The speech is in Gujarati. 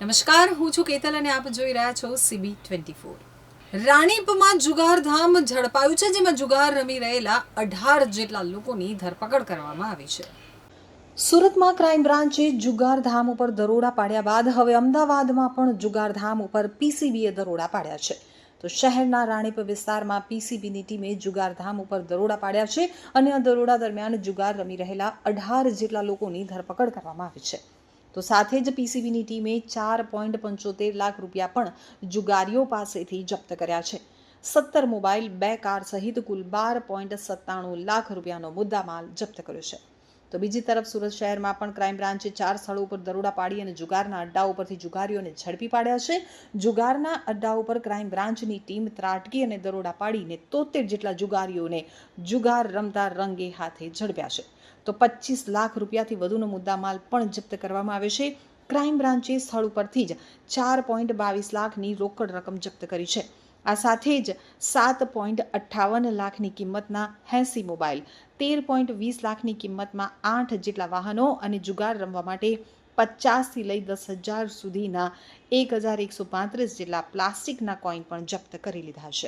નમસ્કાર, હું છું કેતલ અને આપ જોઈ રહ્યા છો સીબી ટ્વેન્ટી ફોર રાણીપમાં જુગારધામ ઝડપાયું છે, જેમાં જુગાર રમી રહેલા અઢાર જેટલા લોકોની ધરપકડ કરવામાં આવી છે. સુરતમાં ક્રાઇમ બ્રાન્ચે જુગારધામ ઉપર દરોડા પાડ્યા બાદ હવે અમદાવાદમાં પણ જુગારધામ ઉપર પીસીબીએ દરોડા પાડ્યા છે. તો શહેરના રાણીપ વિસ્તારમાં પીસીબીની ટીમે જુગારધામ ઉપર દરોડા પાડ્યા છે અને આ દરોડા દરમિયાન જુગાર રમી રહેલા અઢાર જેટલા લોકોની ધરપકડ કરવામાં આવી છે. તો સાથે જ પીસીબીની ટીમે ચાર પોઈન્ટ પંચોતેર લાખ રૂપિયા પણ જુગારીઓ પાસેથી જપ્ત કર્યા છે. સત્તર મોબાઈલ, બે કાર સહિત કુલ બાર પોઈન્ટ સત્તાણું લાખ રૂપિયાનો મુદ્દામાલ જપ્ત કર્યો છે. તો બીજી તરફ સુરત શહેરમાં પણ ક્રાઇમ બ્રાન્ચે ચાર સ્થળો ઉપર દરોડા પાડી અને જુગારના અડ્ડાઓ પરથી જુગારીઓને ઝડપી પાડ્યા છે. જુગારના અડ્ડાઓ પર ક્રાઇમ બ્રાન્ચની ટીમ ત્રાટકી અને દરોડા પાડીને તોતેર જેટલા જુગારીઓને જુગાર રમતા રંગે હાથે ઝડપ્યા છે. તો પચીસ લાખ રૂપિયાથી વધુનો મુદ્દામાલ પણ જપ્ત કરવામાં આવે છે. ક્રાઇમ બ્રાન્ચે સ્થળ ઉપરથી જ ચાર પોઈન્ટ બાવીસ લાખની રોકડ રકમ જપ્ત કરી છે. આ સાથે જ સાત પોઈન્ટ અઠ્ઠાવન લાખની કિંમતના એંસી મોબાઈલ, તેર પોઈન્ટ વીસ લાખની કિંમતમાં આઠ જેટલા વાહનો અને જુગાર રમવા માટે પચાસથી લઈ દસ હજાર સુધીના એક હજાર એકસો પાંત્રીસ જેટલા પ્લાસ્ટિકના કોઈન પણ જપ્ત કરી લીધા છે.